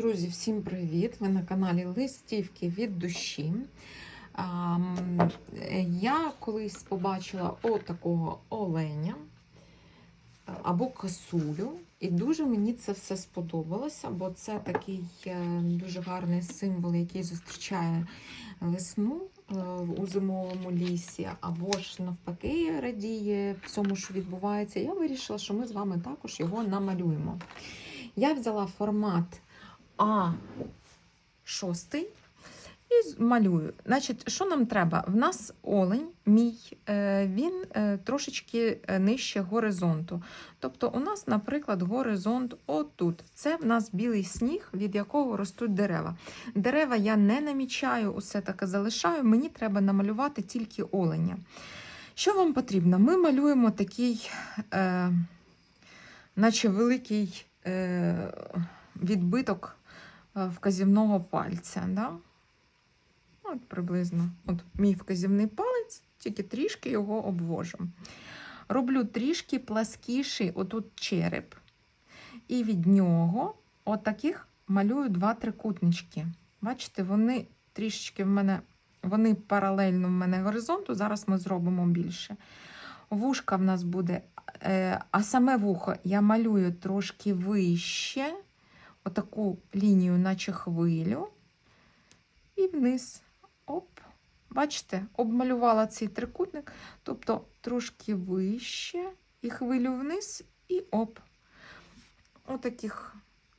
Друзі, всім привіт! Ви на каналі Листівки від душі. Я колись побачила отакого оленя або косулю, і дуже мені це все сподобалося, бо це такий е, дуже гарний символ, який зустрічає весну е, у зимовому лісі, або ж навпаки радіє всьому, що відбувається. Я вирішила, що ми з вами також його намалюємо. Я взяла формат а шостий і малюю. Значить, що нам треба? В нас олень мій, е, він е, трошечки е, нижче горизонту. Тобто, у нас, наприклад, горизонт отут. Це в нас білий сніг, від якого ростуть дерева. Дерева я не намічаю, усе таке залишаю. Мені треба намалювати тільки оленя. Що вам потрібно? Ми малюємо такий, е, наче великий е, відбиток вказівного пальця. Да? От приблизно от мій вказівний палець, тільки трішки його обвожу. Роблю трішки пласкіший отут череп. І від нього отаких малюю два трикутнички. Бачите, вони трішечки в мене, вони паралельно в мене горизонту. Зараз ми зробимо більше. Вушка в нас буде, е, а саме вухо я малюю трошки вище отаку лінію, наче хвилю, і вниз. Оп. Бачите, обмалювала цей трикутник, тобто трошки вище, і хвилю вниз, і оп. Отаких,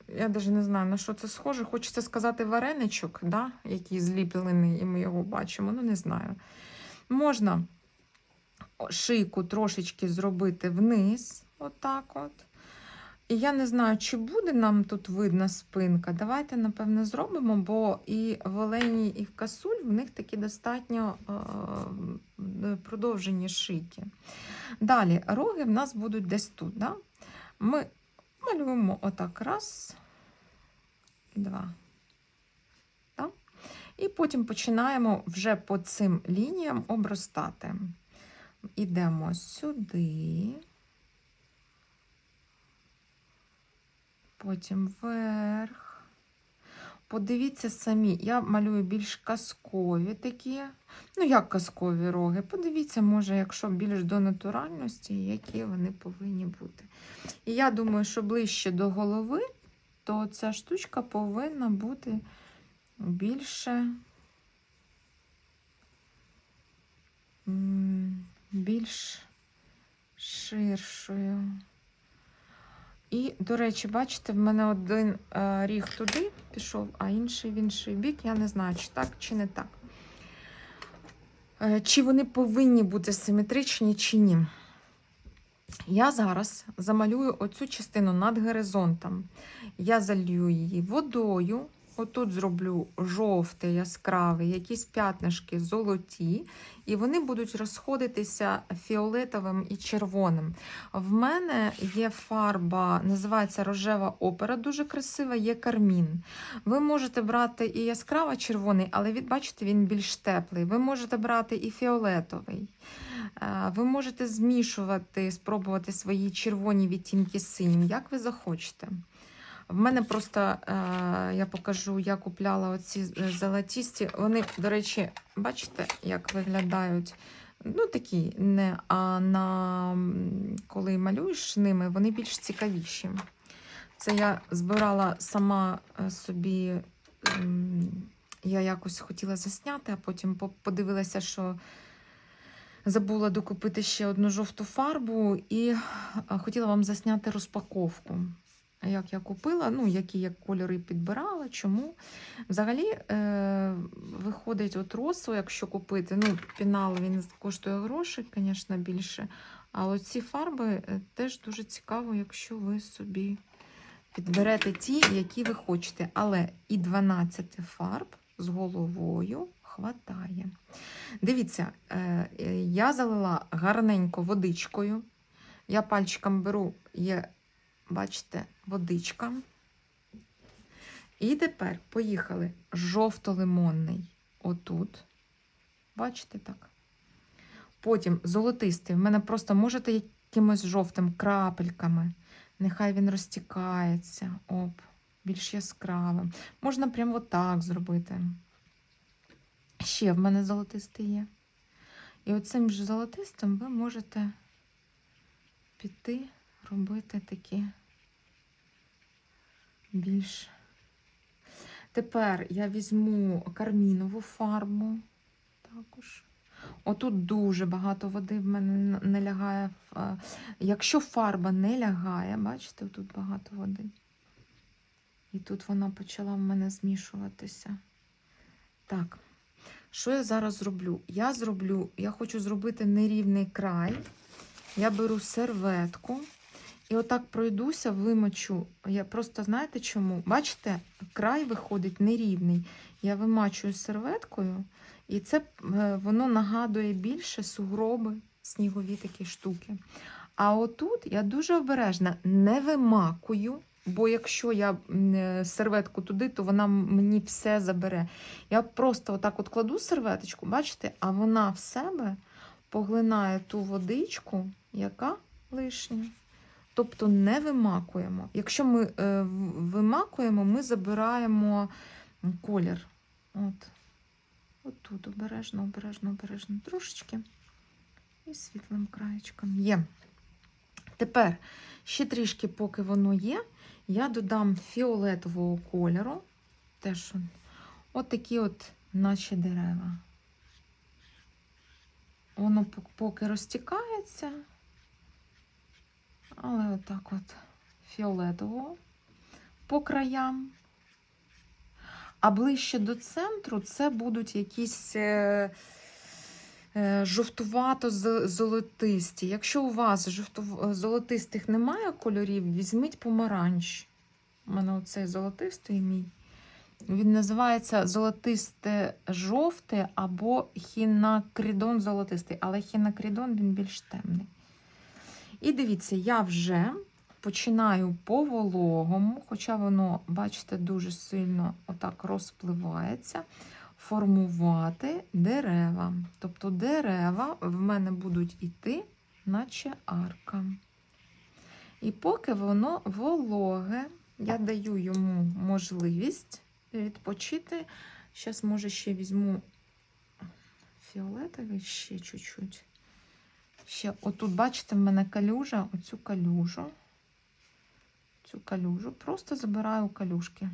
я навіть не знаю, на що це схоже. Хочеться сказати вареничок, да? який зліплений, і ми його бачимо. Ну, не знаю. Можна шийку трошечки зробити вниз, отак от. І я не знаю, чи буде нам тут видна спинка. Давайте, напевно, зробимо, бо і в олені, і в касуль в них такі достатньо е, продовжені шийки. Далі, роги в нас будуть десь тут. Да? Ми малюємо отак раз два. Да? І потім починаємо вже по цим лініям обростати. Ідемо сюди. Потім вверх. Подивіться самі, я малюю більш казкові такі. Ну, як казкові роги. Подивіться, може, якщо більш до натуральності, які вони повинні бути. І я думаю, що ближче до голови, то ця штучка повинна бути більше. більш ширшою. І, до речі, бачите, в мене один е, ріг туди пішов, а інший в інший бік. Я не знаю, чи так, чи не так. Е, чи вони повинні бути симетричні, чи ні. Я зараз замалюю оцю частину над горизонтом. Я залью її водою. Отут зроблю жовтий, яскравий, якісь п'ятнишки золоті, і вони будуть розходитися фіолетовим і червоним. В мене є фарба, називається рожева опера, дуже красива, є кармін. Ви можете брати і яскраво червоний, але бачите, він більш теплий. Ви можете брати і фіолетовий. Е, Ви можете змішувати, спробувати свої червоні відтінки синім, як ви захочете. В мене просто е, я покажу, я купляла оці е, золотісті. Вони, до речі, бачите, як виглядають. Ну, такі, не, а на коли малюєш ними, вони більш цікавіші. Це я збирала сама е, собі, я якось хотіла засняти, а потім подивилася, що забула докупити ще одну жовту фарбу і е, хотіла вам засняти розпаковку як я купила, ну, які я кольори підбирала, чому. Взагалі, е, виходить от росу, якщо купити, ну, пінал він коштує грошей, звісно, більше. А оці фарби е, теж дуже цікаво, якщо ви собі підберете ті, які ви хочете. Але і 12 фарб з головою хватає. Дивіться, е, е, я залила гарненько водичкою. Я пальчиком беру, є Бачите, водичка. І тепер поїхали жовто-лимонний отут. Бачите так? Потім золотистий. В мене просто можете якимось жовтим крапельками. Нехай він розтікається. Оп. більш яскравим. Можна прямо отак зробити. Ще в мене золотистий є. І оцим ж золотистим ви можете піти робити такі більш. Тепер я візьму кармінову фарбу. Також. Отут дуже багато води в мене не лягає. е, Якщо фарба не лягає, бачите, тут багато води. І тут вона почала в мене змішуватися. Так, що я зараз зроблю? Я зроблю, я хочу зробити нерівний край. Я беру серветку і отак пройдуся, вимочу. Я просто знаєте чому? Бачите, край виходить нерівний. Я вимачую серветкою, і це е, воно нагадує більше сугроби, снігові такі штуки. А отут я дуже обережна, не вимакую, бо якщо я е, серветку туди, то вона мені все забере. Я просто отак от кладу серветочку, бачите, а вона в себе поглинає ту водичку, яка лишня. Тобто не вимакуємо. Якщо ми е, вимакуємо, ми забираємо колір. От. От тут обережно, обережно, обережно трошечки. І світлим краєчком є. Тепер ще трішки, поки воно є, я додам фіолетового кольору. Теж от такі от наші дерева. Воно поки розтікається, але отак от фіолетового по краям. А ближче до центру це будуть якісь е, е, жовтувато-золотисті. Якщо у вас жовтов- золотистих немає кольорів, візьміть помаранч. У мене оцей золотистий мій. Він називається золотисте жовте або хінакрідон золотистий, але хінакрідон він більш темний. І дивіться, я вже починаю по вологому, хоча воно, бачите, дуже сильно отак розпливається, формувати дерева. Тобто дерева в мене будуть іти, наче арка. І поки воно вологе, я даю йому можливість відпочити. Зараз, може, ще візьму фіолетовий ще чуть-чуть. Ще отут, бачите, в мене калюжа, оцю калюжу. Цю калюжу. Просто забираю калюшки.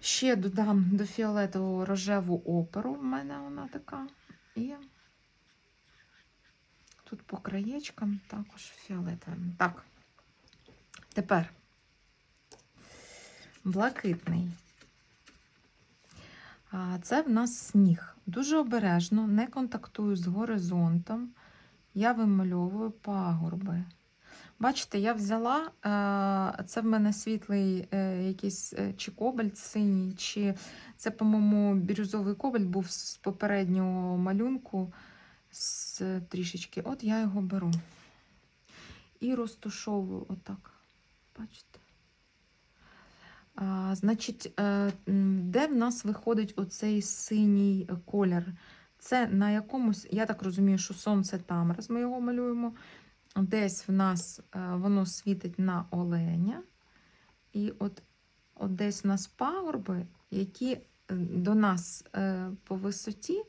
Ще додам до фіолетового рожеву оперу. В мене вона така. І тут по краєчкам також фіолетовим. Так. Тепер блакитний. Це в нас сніг. Дуже обережно, не контактую з горизонтом. Я вимальовую пагорби. Бачите, я взяла, е, це в мене світлий е, якийсь е, чи кобальт синій, чи це, по-моєму, бірюзовий кобальт був з попереднього малюнку з трішечки. От я його беру і розтушовую отак. Бачите? А, значить, е, де в нас виходить оцей синій колір? Це на якомусь, я так розумію, що сонце там, раз ми його малюємо. Десь в нас е, воно світить на оленя. І от, от десь в нас пагорби, які е, до нас по висоті,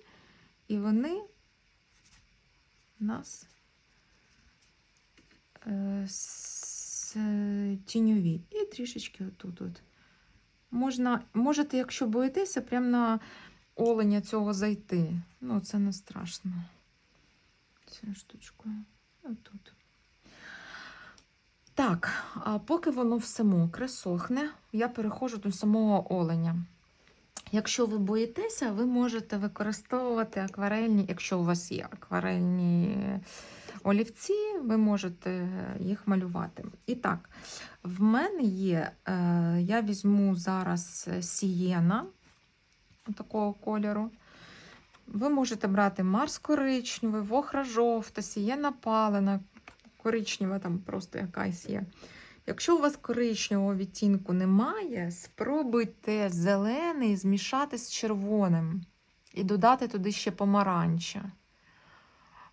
і вони нас тіньові. І трішечки отут. От. Можна, можете, якщо боїтеся, прямо на оленя цього зайти. Ну, це не страшно. Цією штучкою. Отут. Так, а поки воно все мокре, сохне, я переходжу до самого оленя. Якщо ви боїтеся, ви можете використовувати акварельні, якщо у вас є акварельні олівці, ви можете їх малювати. І так, в мене є, е, я візьму зараз сієна такого кольору. Ви можете брати Марс коричневий, вохра жовта, сієна палена, коричнева там просто якась є. Якщо у вас коричневого відтінку немає, спробуйте зелений змішати з червоним і додати туди ще помаранча.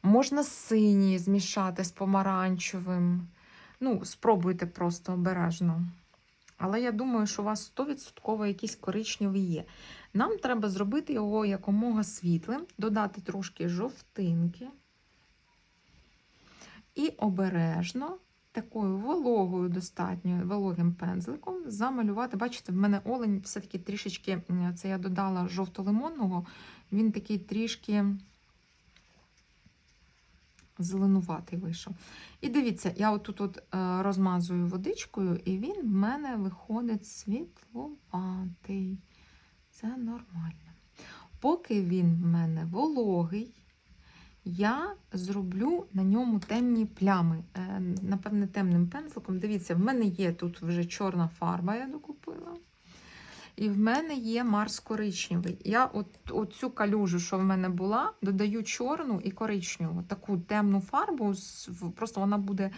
Можна синій змішати з помаранчевим. Ну, спробуйте просто обережно. Але я думаю, що у вас 100% якийсь коричневий є. Нам треба зробити його якомога світлим, додати трошки жовтинки. І обережно, такою вологою, достатньо вологим пензликом замалювати. Бачите, в мене олень все-таки трішечки, це я додала жовто-лимонного, він такий трішки зеленуватий вийшов. І дивіться, я отут от е, розмазую водичкою, і він в мене виходить світловатий. Це нормально. Поки він в мене вологий, я зроблю на ньому темні плями. Е, Напевне, темним пензликом. Дивіться, в мене є тут вже чорна фарба, я докупила. І в мене є Марс коричневий. Я от, от цю калюжу, що в мене була, додаю чорну і коричневу. Таку темну фарбу, просто вона буде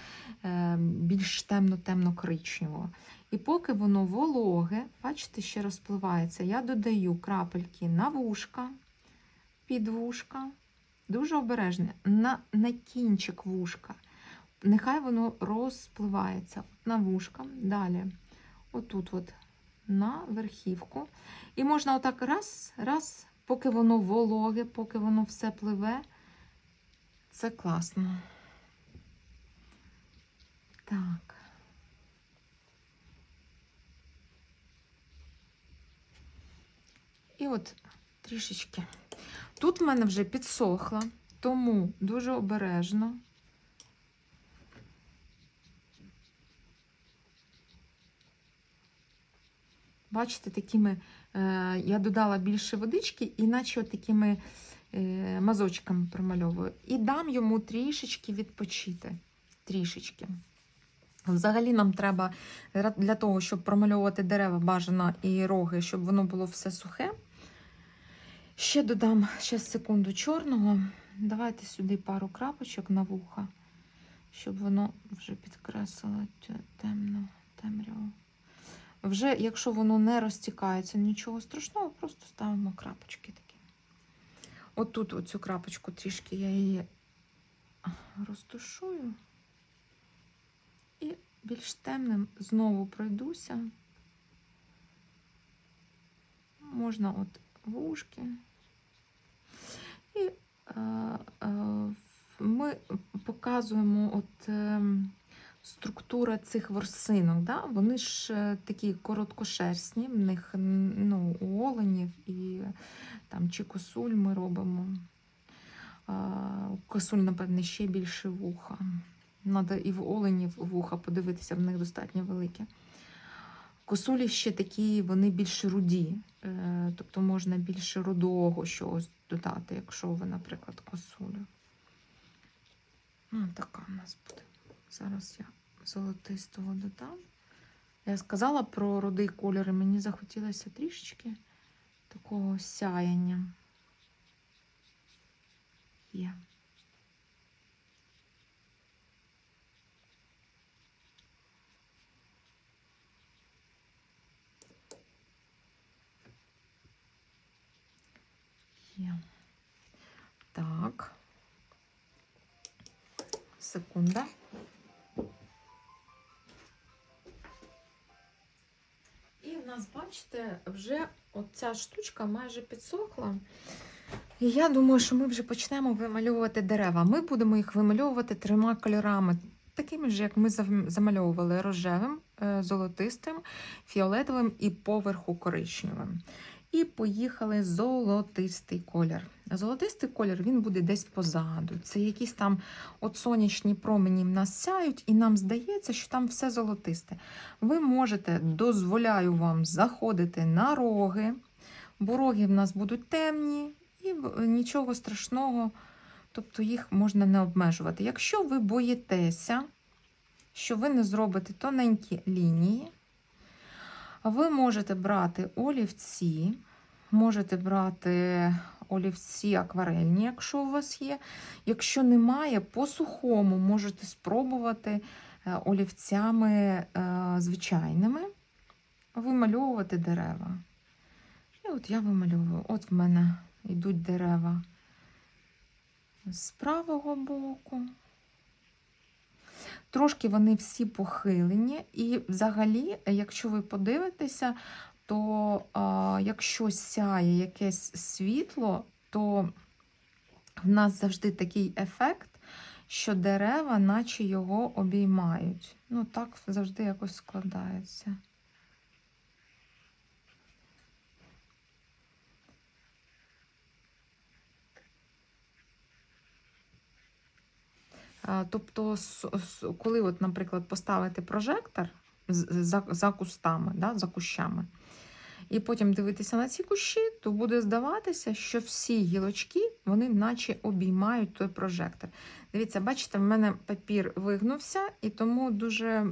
е, більш темно-темно-коричневого. І поки воно вологе, бачите, ще розпливається, я додаю крапельки на вушка, під вушка, дуже обережне, на, на кінчик вушка. Нехай воно розпливається на вушка. Далі, отут, от, на верхівку. І можна отак раз, раз, поки воно вологе, поки воно все пливе. Це класно. Так. І от трішечки. Тут в мене вже підсохла, тому дуже обережно. Бачите, такими е, я додала більше водички, іначе от такими е, мазочками промальовую. І дам йому трішечки відпочити. Трішечки. Взагалі нам треба для того, щоб промальовувати дерева, бажано і роги, щоб воно було все сухе. Ще додам ще секунду чорного. Давайте сюди пару крапочок на вуха, щоб воно вже підкреслило темну темряву. Вже, якщо воно не розтікається, нічого страшного, просто ставимо крапочки такі. Отут оцю крапочку трішки я її розтушую. І більш темним знову пройдуся. Можна от вушки. І е, е, ми показуємо от. Е, структура цих ворсинок. Да? Вони ж е, такі короткошерстні, в них ну, у оленів і там, чи косуль ми робимо. Косуль, напевне, ще більше вуха. Надо і в оленів вуха подивитися, в них достатньо велике. Косулі ще такі, вони більш руді, е, тобто можна більше рудого щось додати, якщо ви, наприклад, косулю. Ну, така у нас буде. Зараз я золотистого додам. Я сказала про рудий кольор, і мені захотілося трішечки такого сяяння. Є. Є. Так. Секунда. Бачите, вже оця штучка майже підсохла. І я думаю, що ми вже почнемо вимальовувати дерева. Ми будемо їх вимальовувати трьома кольорами, такими ж, як ми замальовували рожевим, е, золотистим, фіолетовим і поверху коричневим. І поїхали золотистий колір. Золотистий колір він буде десь позаду. Це якісь там от сонячні промені в нас сяють, і нам здається, що там все золотисте. Ви можете, дозволяю вам, заходити на роги, бо роги в нас будуть темні, і нічого страшного, тобто їх можна не обмежувати. Якщо ви боїтеся, що ви не зробите тоненькі лінії, ви можете брати олівці, можете брати олівці акварельні, якщо у вас є. Якщо немає, по сухому можете спробувати е, олівцями е, звичайними вимальовувати дерева. І от я вимальовую. От в мене йдуть дерева з правого боку. Трошки вони всі похилені, і взагалі, якщо ви подивитеся, то а, якщо сяє якесь світло, то в нас завжди такий ефект, що дерева, наче його обіймають. Ну, так завжди якось складається. Тобто, коли, от, наприклад, поставити прожектор за, за кустами, да, за кущами, і потім дивитися на ці кущі, то буде здаватися, що всі гілочки вони наче обіймають той прожектор. Дивіться, бачите, в мене папір вигнувся, і тому дуже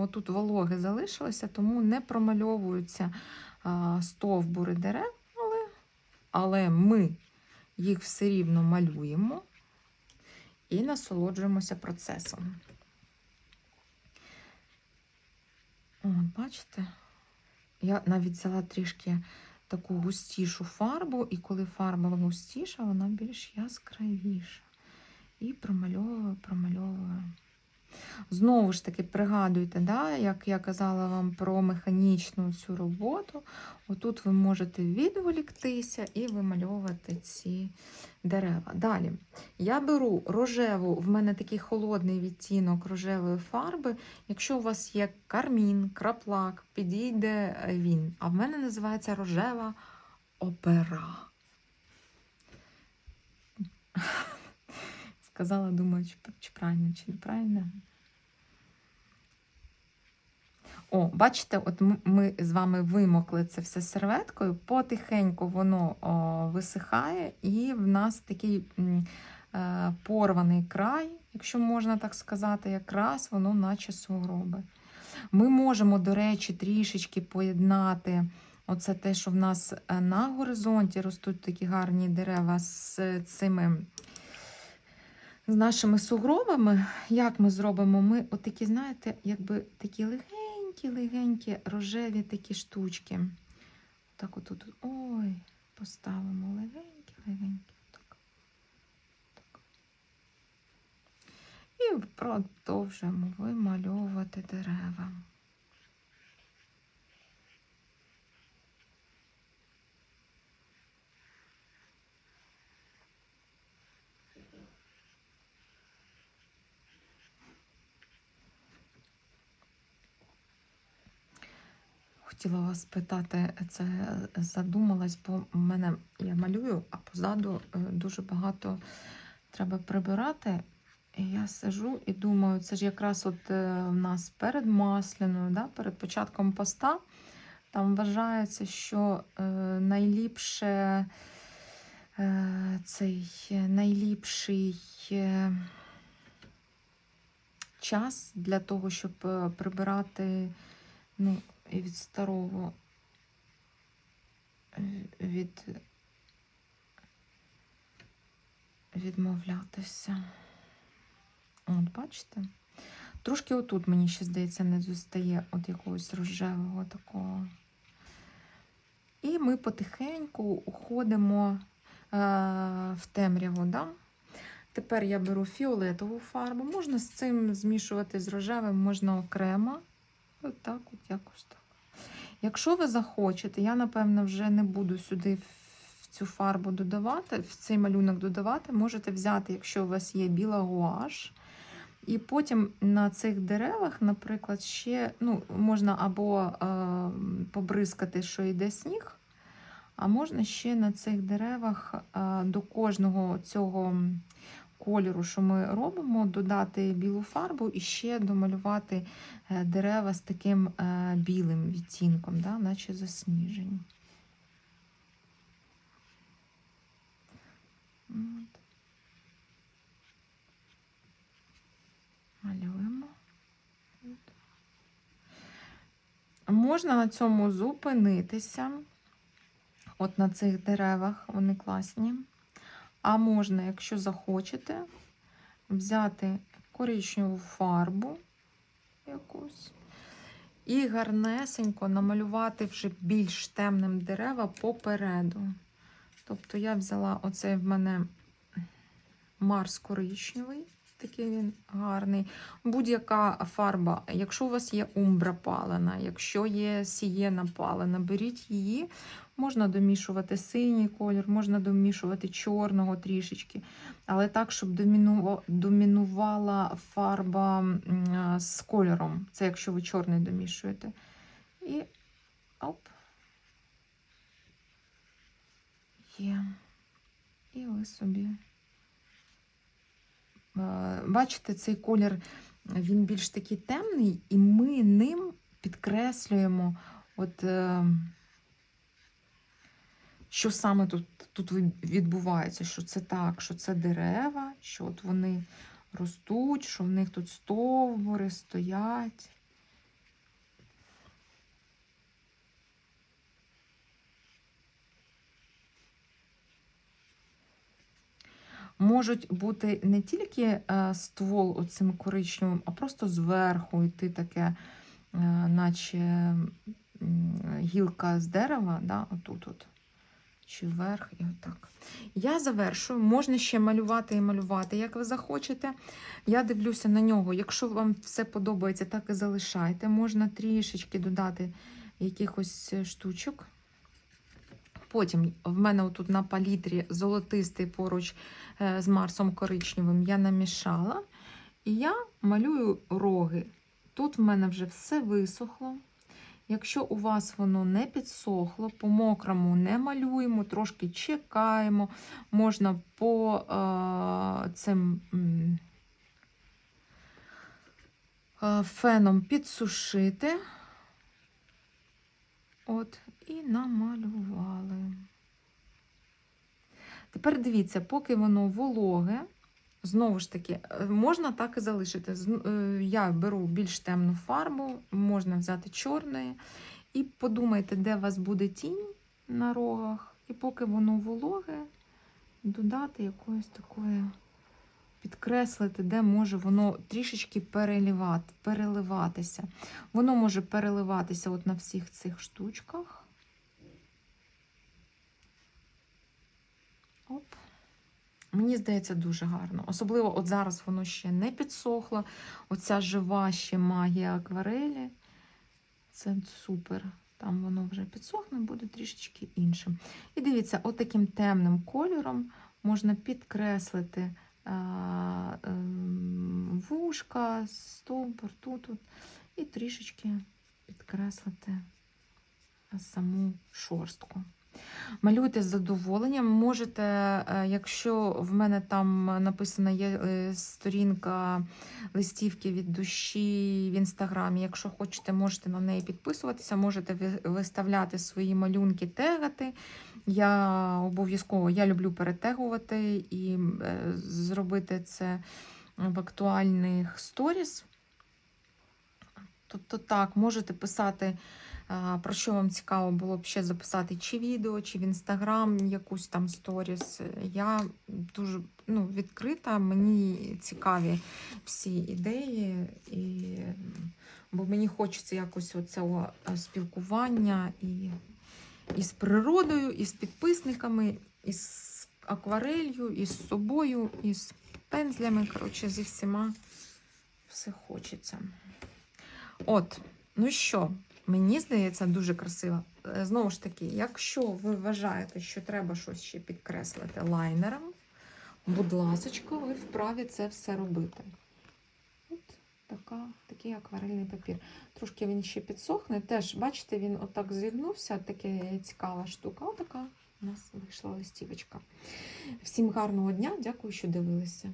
отут вологи залишилося, тому не промальовуються стовбури дерев, але, але ми їх все рівно малюємо і насолоджуємося процесом. От, бачите? Я навіть взяла трішки таку густішу фарбу, і коли фарба густіша, вона більш яскравіша. І промальовую, промальовую. Знову ж таки, пригадуйте, да, як я казала вам про механічну цю роботу. Отут ви можете відволіктися і вимальовувати ці дерева. Далі я беру рожеву, в мене такий холодний відтінок рожевої фарби. Якщо у вас є кармін, краплак, підійде він. А в мене називається рожева опера. Сказала, думаю, чи, чи правильно, чи неправильно. О, бачите, от ми з вами вимокли це все серветкою, потихеньку воно о, висихає, і в нас такий е, порваний край, якщо можна так сказати, якраз воно наче сугроби. Ми можемо, до речі, трішечки поєднати оце те, що в нас е, на горизонті ростуть такі гарні дерева з цими. З нашими сугробами, як ми зробимо? Ми отакі, знаєте, якби такі легенькі-легенькі рожеві такі штучки. Так отут, ой, поставимо легенькі-легенькі. І продовжуємо вимальовувати дерева. Хотіла вас питати, це задумалась, бо в мене я малюю, а позаду е, дуже багато треба прибирати. Я сижу і думаю, це ж якраз от е, в нас перед масляною, да, перед початком поста, там вважається, що е, найліпше цей найліпший час для того, щоб прибирати ну, і від старого е, від відмовлятися. От, бачите? Трошки отут, мені ще здається, не зостає от якогось рожевого такого. І ми потихеньку уходимо е, в темряву. Да? Тепер я беру фіолетову фарбу. Можна з цим змішувати з рожевим, можна окремо. От так, от якось. Якщо ви захочете, я, напевно, вже не буду сюди в цю фарбу додавати, в цей малюнок додавати, можете взяти, якщо у вас є біла гуаш. І потім на цих деревах, наприклад, ще ну, можна або е, побризкати, що йде сніг, а можна ще на цих деревах е, до кожного цього кольору, що ми робимо, додати білу фарбу і ще домалювати е, дерева з таким е, білим відтінком, да, наче засніжені. Малюємо. Можна на цьому зупинитися. От на цих деревах вони класні. А можна, якщо захочете, взяти коричневу фарбу якусь і гарнесенько намалювати вже більш темним дерева попереду. Тобто я взяла оцей в мене Марс коричневий. такий він гарний. Будь-яка фарба, якщо у вас є умбра палена, якщо є сієна палена, беріть її. Можна домішувати синій колір, можна домішувати чорного трішечки. Але так, щоб домінувала фарба з кольором. Це якщо ви чорний домішуєте. І оп. Є. І ви собі. Е, Бачите, цей колір він більш такий темний, і ми ним підкреслюємо, от, е, що саме тут, тут відбувається, що це так, що це дерева, що от вони ростуть, що в них тут стовбури стоять. Можуть бути не тільки е, ствол оцим коричневим, а просто зверху йти таке, е, наче гілка з дерева, да, отут от. Чи вверх, і отак. Я завершую. Можна ще малювати і малювати, як ви захочете. Я дивлюся на нього. Якщо вам все подобається, так і залишайте. Можна трішечки додати якихось е, штучок. Потім в мене отут на палітрі золотистий поруч е, з Марсом коричневим я намішала. І я малюю роги. Тут в мене вже все висохло. Якщо у вас воно не підсохло, по мокрому не малюємо, трошки чекаємо. Можна по е, цим е, феном підсушити. От, і намалювали. Tепер дивіться, поки воно вологе, знову ж таки, е, можна так і залишити. Е, Я беру більш темну фарбу, можна взяти чорної. І подумайте, де у вас буде тінь на рогах. І поки воно вологе, додати якоїсь такої, підкреслити, де може воно трішечки переливати, переливатися. Воно може переливатися от на всіх цих штучках. Оп. Мені здається, дуже гарно. Особливо от зараз воно ще не підсохло. Оця жива ще магія акварелі. Це супер. Там воно вже підсохне, буде трішечки іншим. І дивіться, от таким темним кольором можна підкреслити а, ем, вушка, стовбур, тут, тут, і трішечки підкреслити саму шорстку. Малюйте з задоволенням. Можете, е, якщо в мене там написана є е, сторінка листівки від душі в інстаграмі. Якщо хочете, можете на неї підписуватися, можете виставляти свої малюнки, тегати. Я обов'язково я люблю перетегувати і е, зробити це в актуальних сторіс. Тобто так, можете писати, про що вам цікаво було б ще записати, чи відео, чи в інстаграм якусь там сторіс. Я дуже ну, відкрита, мені цікаві всі ідеї, і, бо мені хочеться якось оцього е, спілкування і, і з природою, і з підписниками, і з акварелью, і з собою, і з пензлями. Коротше, зі всіма все хочеться. От, ну що, мені здається, дуже красиво. Е, Знову ж таки, якщо ви вважаєте, що треба щось ще підкреслити лайнером, будь ласочка, ви вправі це все робити. От така, такий акварельний папір. Трошки він ще підсохне. Теж, бачите, він отак зігнувся, така цікава штука. Отака у нас вийшла листівочка. Всім гарного дня, дякую, що дивилися.